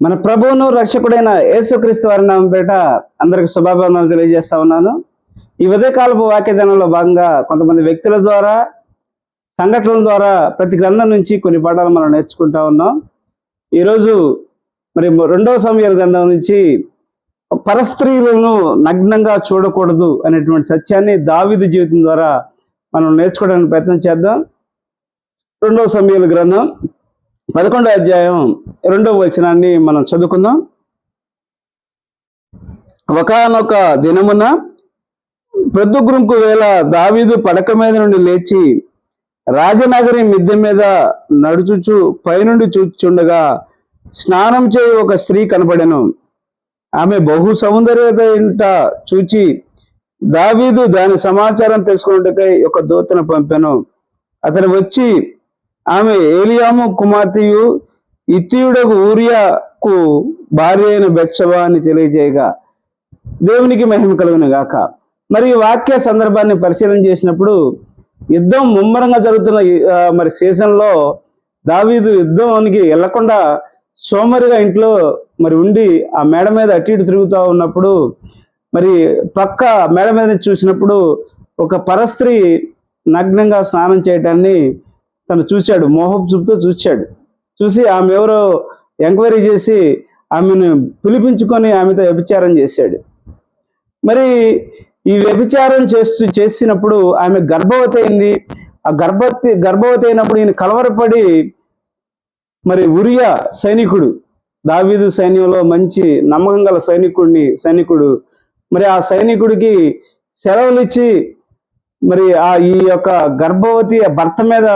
మన ప్రభువును రక్షకుడైన యేసుక్రీస్తు వారి నామం పేట అందరికి శుభాభివందనలు తెలియజేస్తా ఉన్నాను. ఈ ఉదయకాలపు వాక్యదానంలో భాగంగా కొంతమంది వ్యక్తుల ద్వారా సంఘటనల ద్వారా ప్రతి గ్రంథం నుంచి కొన్ని పాఠాలు మనం నేర్చుకుంటా ఉన్నాం. ఈరోజు మరి రెండవ సమయాల గ్రంథం నుంచి పరస్త్రీలను నగ్నంగా చూడకూడదు అనేటువంటి సత్యాన్ని దావిది జీవితం ద్వారా మనం నేర్చుకోవడానికి ప్రయత్నం చేద్దాం. రెండవ సమయాల గ్రంథం పదకొండో అధ్యాయం రెండవ వచనాన్ని మనం చదువుకుందాం. ఒకనొక దినమున ప్రొద్దుగురుంకు వేళ దావీదు పడక మీద నుండి లేచి రాజనగరి మిద్దె మీద నడుచుచు పైనుండి చూచుండగా స్నానం చేయి ఒక స్త్రీ కనపడెను ఆమె బహు సౌందర్యత చూచి దావీదు దాని సమాచారం తెలుసుకున్నట్టుకై ఒక దూతను పంపాను. అతను వచ్చి ఆమె ఏలియాము కుమార్తెయు ఇత్యుడకు ఊరియాకు భార్య అయిన బెత్సబా అని తెలియజేయగా దేవునికి మహిమ కలుగును గాక. మరి ఈ వాక్య సందర్భాన్ని పరిశీలన చేసినప్పుడు యుద్ధం ముమ్మరంగా జరుగుతున్న మరి సీజన్లో దావీదు యుద్ధానికి వెళ్ళకుండా సోమరిగా ఇంట్లో మరి ఉండి ఆ మేడ మీద అటు ఇటు తిరుగుతూ ఉన్నప్పుడు మరి పక్క మేడ మీద చూసినప్పుడు ఒక పరస్త్రీ నగ్నంగా స్నానం చేయటాన్ని తను చూశాడు మోహపు చూపుతో చూశాడు. చూసి ఆమె ఎవరో ఎంక్వైరీ చేసి ఆమెను పిలిపించుకొని ఆమెతో వ్యభిచారం చేశాడు. మరి ఈ వ్యభిచారం చేస్తూ చేసినప్పుడు ఆమె గర్భవతి అయింది. ఆ గర్భవతి గర్భవతి అయినప్పుడు ఈయన కలవరపడి మరి ఉరియా సైనికుడు దావీదు సైన్యంలో మంచి నమ్మకం గల సైనికుడిని సైనికుడు. మరి ఆ సైనికుడికి సెలవులు ఇచ్చి మరి ఆ ఈ యొక్క గర్భవతి భర్త మీద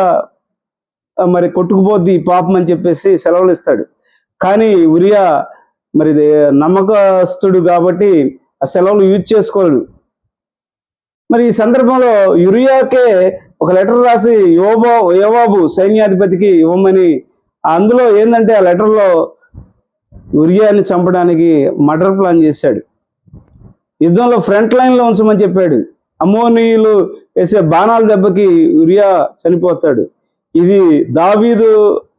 మరి కొట్టుకుపోద్ది పాపం అని చెప్పేసి సెలవులు ఇస్తాడు కానీ ఉరియా మరి నమ్మకస్తుడు కాబట్టి ఆ సెలవులు యూజ్ చేసుకోలేడు. మరి ఈ సందర్భంలో యురియాకే ఒక లెటర్ రాసి యోబా యోబాబు సైన్యాధిపతికి ఇవ్వమని అందులో ఏంటంటే ఆ లెటర్లో ఉరియాని చంపడానికి మర్డర్ ప్లాన్ చేశాడు. యుద్ధంలో ఫ్రంట్ లైన్లో ఉంచమని చెప్పాడు. అమ్మోనీయులు వేసే బాణాల దెబ్బకి ఉరియా చనిపోతాడు. ఇది దావీదు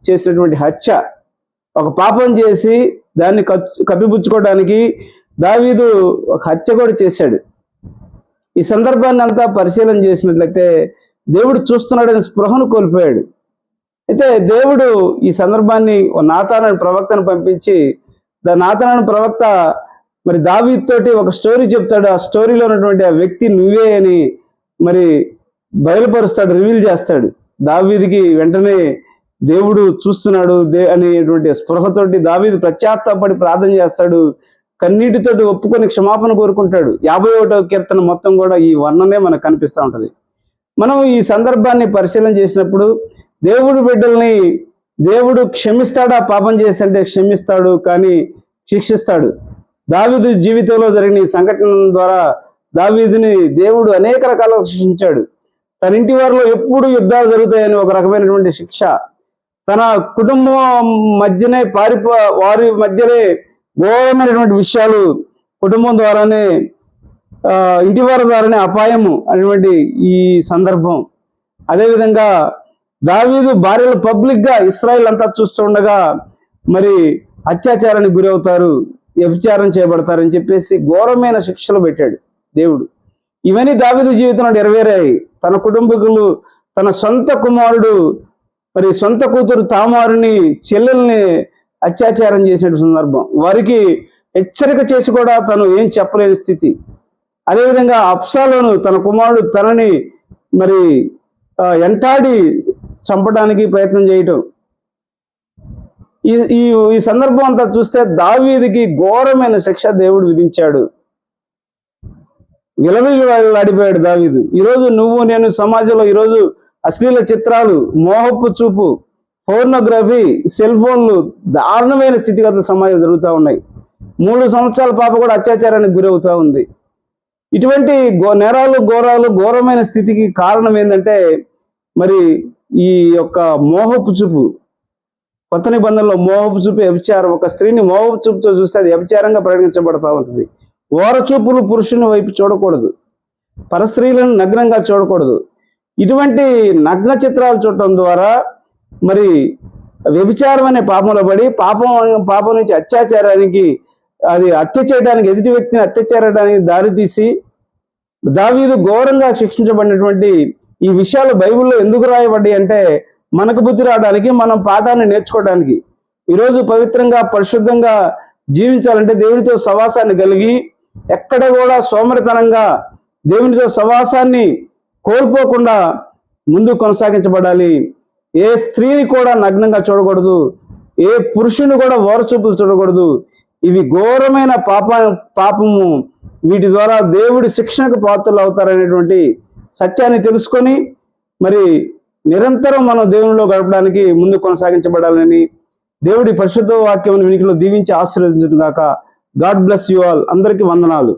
చేసినటువంటి హత్య. ఒక పాపం చేసి దాన్ని కప్పిపుచ్చుకోవడానికి దావీదు ఒక హత్య కూడా చేశాడు. ఈ సందర్భాన్ని అంతా పరిశీలన చేసినట్లయితే దేవుడు చూస్తున్నాడని స్పృహను కోల్పోయాడు. అయితే దేవుడు ఈ సందర్భాన్ని ఓ నాతానని ప్రవక్తను పంపించి దా నాతానని ప్రవక్త మరి దావీతోటి ఒక స్టోరీ చెప్తాడు. ఆ స్టోరీలో ఉన్నటువంటి ఆ వ్యక్తి నువ్వే అని మరి బయలుపరుస్తాడు రివీల్ చేస్తాడు. దావీదికి వెంటనే దేవుడు చూస్తున్నాడు దే అనేటువంటి స్పృహతోటి దావీదు ప్రత్యాత్తపడి ప్రార్థన చేస్తాడు. కన్నీటితోటి ఒప్పుకొని క్షమాపణ కోరుకుంటాడు. యాభై ఒకటో కీర్తన మొత్తం కూడా ఈ వర్ణనే మనకు కనిపిస్తూ ఉంటుంది. మనం ఈ సందర్భాన్ని పరిశీలన చేసినప్పుడు దేవుడు బిడ్డల్ని దేవుడు క్షమిస్తాడా? పాపం చేస్తుంటే క్షమిస్తాడు కానీ శిక్షిస్తాడు. దావీదు జీవితంలో జరిగిన ఈ సంఘటన ద్వారా దావీదిని దేవుడు అనేక రకాలుగా శిక్షించాడు. తన ఇంటి వారిలో ఎప్పుడు యుద్ధాలు జరుగుతాయని ఒక రకమైనటువంటి శిక్ష. తన కుటుంబం మధ్యనే పారిపో వారి మధ్యనే ఘోరమైనటువంటి విషయాలు కుటుంబం ద్వారానే ఇంటి వారి ద్వారానే అపాయము అనేటువంటి ఈ సందర్భం. అదేవిధంగా దావీదు భార్యలు పబ్లిక్గా ఇస్రాయిల్ అంతా చూస్తుండగా మరి అత్యాచారానికి గురవుతారు వ్యభిచారం చేయబడతారని చెప్పేసి ఘోరమైన శిక్షలు పెట్టాడు దేవుడు. ఇవన్నీ దావిదు జీవితంలో నెరవేరాయి. తన కుటుంబీకులు తన సొంత కుమారుడు మరి సొంత కూతురు తామారుని చెల్లెల్ని అత్యాచారం చేసిన సందర్భం. వారికి హెచ్చరిక చేసి కూడా తను ఏం చెప్పలేని స్థితి. అదేవిధంగా అప్సాలోను తన కుమారుడు తనని మరి ఎంటాడి చంపడానికి ప్రయత్నం చేయటం. ఈ ఈ ఈ సందర్భం అంతా చూస్తే దావీదికి ఘోరమైన శిక్ష దేవుడు విధించాడు. విలవిలాడిపోయాడు దావీదు. ఈరోజు నువ్వు నేను సమాజంలో ఈరోజు అశ్లీల చిత్రాలు మోహపు చూపు ఫోర్నోగ్రఫీ సెల్ ఫోన్లు దారుణమైన స్థితిగతులు సమాజం జరుగుతూ ఉన్నాయి. మూడు సంవత్సరాల పాప కూడా అత్యాచారానికి గురవుతూ ఉంది. ఇటువంటి గో నేరాలు ఘోరాలు ఘోరమైన స్థితికి కారణం ఏంటంటే మరి ఈ యొక్క మోహపు చూపు. కొత్త నిబంధనలో మోహపు చూపు వ్యభిచారం. ఒక స్త్రీని మోహపు చూపుతో చూస్తే అది వ్యభిచారంగా పరిగణించబడతా ఉంటుంది. ఓరచూపులు పురుషుని వైపు చూడకూడదు. పరస్త్రీలను నగ్నంగా చూడకూడదు. ఇటువంటి నగ్న చిత్రాలు చూడటం ద్వారా మరి వ్యభిచారం అనే పాపంలో పడి పాపం పాపం నుంచి అత్యాచారానికి అది హత్య చేయడానికి ఎదుటి వ్యక్తిని హత్య చేయడానికి దారితీసి దావీదు ఘోరంగా శిక్షించబడినటువంటి ఈ విషయాలు బైబిల్లో ఎందుకు రాయబడ్డాయి అంటే మనకు బుద్ధి రావడానికి మనం పాఠాన్ని నేర్చుకోవడానికి. ఈరోజు పవిత్రంగా పరిశుద్ధంగా జీవించాలంటే దేవునితో సవాసాన్ని కలిగి ఎక్కడ కూడా సోమరితనంగా దేవునితో సవాసాన్ని కోల్పోకుండా ముందు కొనసాగించబడాలి. ఏ స్త్రీని కూడా నగ్నంగా చూడకూడదు. ఏ పురుషుని కూడా ఓరచూపులు చూడకూడదు. ఇవి ఘోరమైన పాప పాపము. వీటి ద్వారా దేవుడి శిక్షణకు పాత్రలు అవుతారనేటువంటి సత్యాన్ని తెలుసుకొని మరి నిరంతరం మనం దేవునిలో గడపడానికి ముందు కొనసాగించబడాలని దేవుడి పరిశుద్ధ వాక్యం వినికిలో దీవించి ఆశీర్వదించుగాక గాడ్ బ్లెస్ యు ఆల్. అందరికీ వందనాలు.